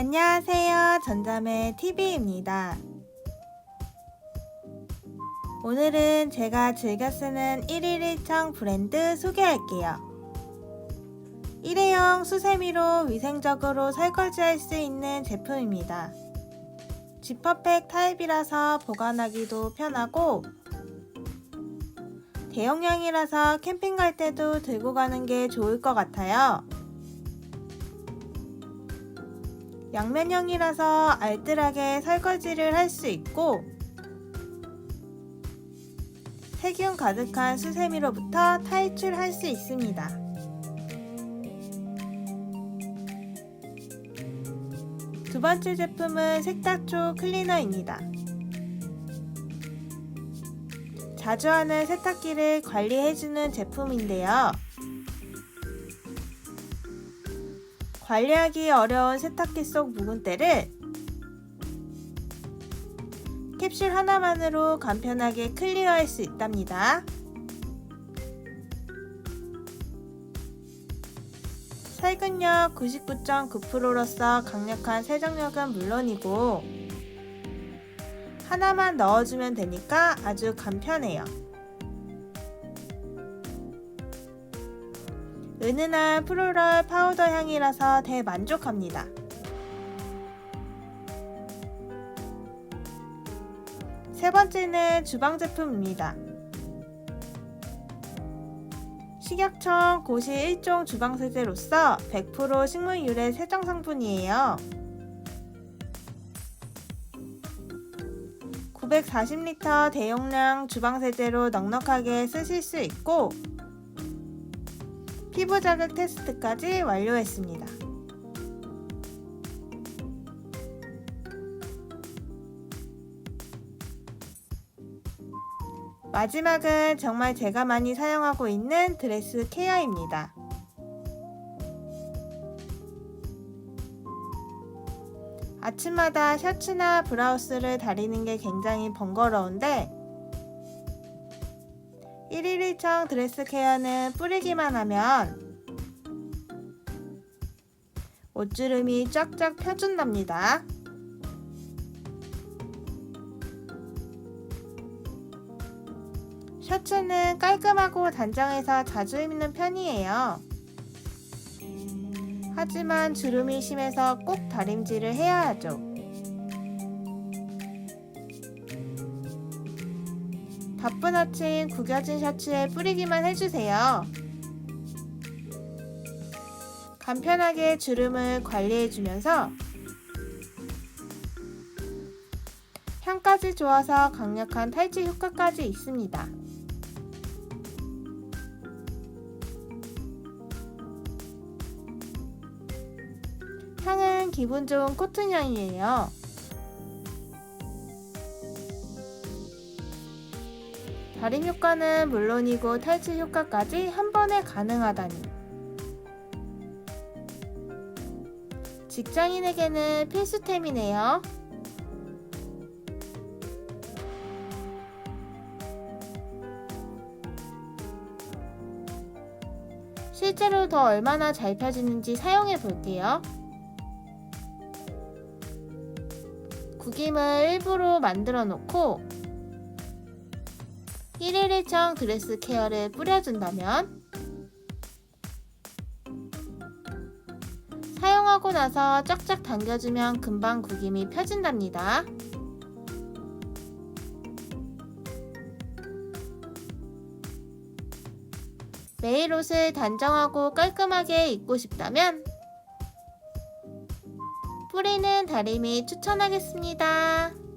안녕하세요. 전자매 TV입니다. 오늘은 제가 즐겨 쓰는 1일 1청 브랜드 소개할게요. 일회용 수세미로 위생적으로 설거지할 수 있는 제품입니다. 지퍼백 타입이라서 보관하기도 편하고 대용량이라서 캠핑 갈 때도 들고 가는 게 좋을 것 같아요. 양면형이라서 알뜰하게 설거지를 할 수 있고 세균 가득한 수세미로부터 탈출할 수 있습니다. 두 번째 제품은 세탁조 클리너입니다. 자주 하는 세탁기를 관리해주는 제품인데요. 관리하기 어려운 세탁기 속 묵은 때를 캡슐 하나만으로 간편하게 클리어할 수 있답니다. 살균력 99.9%로서 강력한 세정력은 물론이고 하나만 넣어주면 되니까 아주 간편해요. 은은한 프로럴 파우더 향이라서 대만족합니다. 세 번째는 주방 제품입니다. 식약청 고시 1종 주방 세제로서 100% 식물 유래 세정 성분이에요. 940리터 대용량 주방 세제로 넉넉하게 쓰실 수 있고 피부 자극 테스트까지 완료했습니다. 마지막은 정말 제가 많이 사용하고 있는 드레스 케어입니다. 아침마다 셔츠나 브라우스를 다리는 게 굉장히 번거로운데 1일 1청 드레스 케어는 뿌리기만 하면 옷주름이 쫙쫙 펴준답니다. 셔츠는 깔끔하고 단정해서 자주 입는 편이에요. 하지만 주름이 심해서 꼭 다림질을 해야 하죠. 바쁜 아침 구겨진 셔츠에 뿌리기만 해주세요. 간편하게 주름을 관리해주면서 향까지 좋아서 강력한 탈취 효과까지 있습니다. 향은 기분 좋은 코튼 향이에요. 다림 효과는 물론이고 탈취 효과까지 한 번에 가능하다니. 직장인에게는 필수템이네요. 실제로 더 얼마나 잘 펴지는지 사용해 볼게요. 구김을 일부러 만들어 놓고 1일 1청 드레스 케어를 뿌려준다면 사용하고 나서 쫙쫙 당겨주면 금방 구김이 펴진답니다. 매일 옷을 단정하고 깔끔하게 입고 싶다면 뿌리는 다림이 추천하겠습니다.